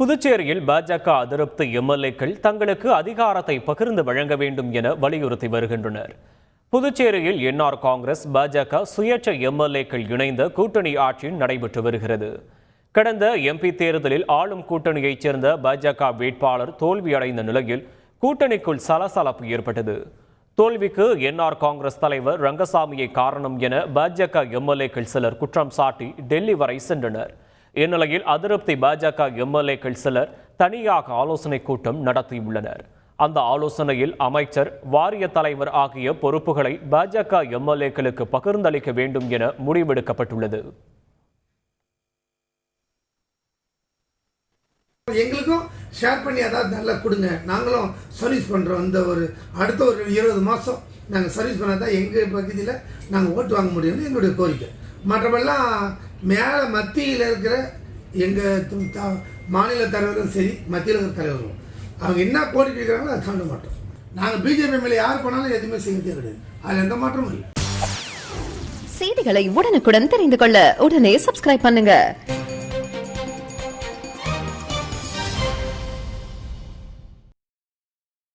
புதுச்சேரியில் பாஜக அதிருப்தி எம்எல்ஏக்கள் தங்களுக்கு அதிகாரத்தை பகிர்ந்து வழங்க வேண்டும் என வலியுறுத்தி வருகின்றனர். புதுச்சேரியில் என்ஆர் காங்கிரஸ் பாஜக சுயேட்சை எம்எல்ஏக்கள் இணைந்த கூட்டணி ஆட்சி நடைபெற்று வருகிறது. கடந்த எம்பி தேர்தலில் ஆளும் கூட்டணியைச் சேர்ந்த பாஜக வேட்பாளர் தோல்வியடைந்த நிலையில் கூட்டணிக்குள் சலசலப்பு ஏற்பட்டது. தோல்விக்கு என்ஆர் காங்கிரஸ் தலைவர் ரங்கசாமியை காரணம் என பாஜக எம்எல்ஏக்கள் சிலர் குற்றம் சாட்டி டெல்லி வரை சென்றனர். இந்நிலையில் அதிருப்தி பாஜக எம்எல்ஏக்கள் சிலர் தனியாக ஆலோசனை கூட்டம் நடத்தியுள்ளனர். அந்த ஆலோசனையில் அமைச்சர் வாரிய தலைவர் ஆகிய பொறுப்புகளை பாஜக எம்எல்ஏக்களுக்கு பகிர்ந்தளிக்க வேண்டும் என முடிவெடுக்கப்பட்டுள்ளது. எங்களுக்கும் ஷேர் பண்ணி அதாவது நல்லா கொடுங்க. நாங்களும் சர்வீஸ் பண்ணுறோம் இந்த ஒரு அடுத்த ஒரு இருபது மாதம் நாங்கள் சர்வீஸ் பண்ணால் தான் எங்கள் பகுதியில் நாங்கள் ஓட்டு வாங்க முடியும்னு எங்களுடைய கோரிக்கை. மற்றபடிலாம் மேலே மத்தியில் இருக்கிற எங்கள் மாநில தலைவரும் சரி மத்தியில் இருக்கிற தலைவரும். அவங்க என்ன கோரிக்கை இருக்கிறாங்களோ அதை தாண்ட மாட்டோம். நாங்கள் பிஜேபி எம்எல்ஏ யார் போனாலும் எதுவுமே செய்யறதே கிடையாது. அதில் எந்த மாற்றமும் இல்லை. செய்திகளை உடனுக்குடன் தெரிந்து கொள்ள உடனே சப்ஸ்கிரைப் பண்ணுங்க.